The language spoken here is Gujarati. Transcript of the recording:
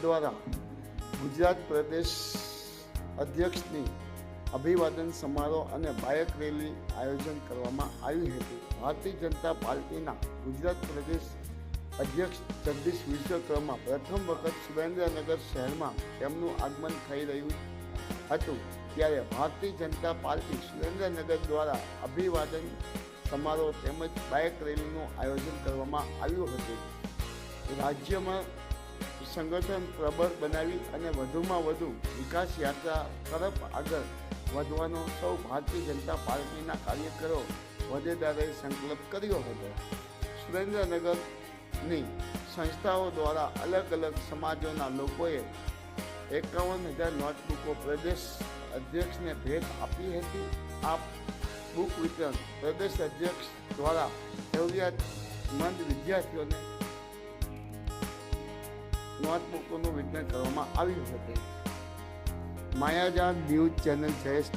દ્વારા ગુજરાત પ્રદેશ અધ્યક્ષની અભિવાદન સમારોહ અને બાયક રેલી આયોજન કરવામાં આવ્યું હતું. ભારતીય જનતા પાર્ટીના ગુજરાત પ્રદેશ અધ્યક્ષ જગદીશ વિશ્વકર્મા પ્રથમ વખત સુરેન્દ્રનગર શહેરમાં તેમનું આગમન થઈ રહ્યું હતું. ત્યારે ભારતીય જનતા પાર્ટી સુરેન્દ્રનગર દ્વારા અભિવાદન સમારોહ તેમજ બાઇક રેલીનું આયોજન કરવામાં આવ્યું હતું. રાજ્યમાં સંગઠન પ્રબળ બનાવી અને વધુમાં વધુ વિકાસ યાત્રા તરફ આગળ વધવાનો સૌ ભારતીય જનતા પાર્ટીના કાર્યકરો વધેદારે સંકલ્પ કર્યો હતો. સુરેન્દ્રનગરની સંસ્થાઓ દ્વારા અલગ અલગ સમાજોના લોકોએ એકાવન હજાર નોટબુકો પ્રદેશ અધ્યક્ષને ભેટ આપી હતી. આ બુક વિતરણ પ્રદેશ અધ્યક્ષ દ્વારા જરૂરિયાતમંદ વિદ્યાર્થીઓને નોટબુકોનું વિતરણ કરવામાં આવ્યું હતું? માયાજાન ન્યૂઝ ચેનલ જયેશ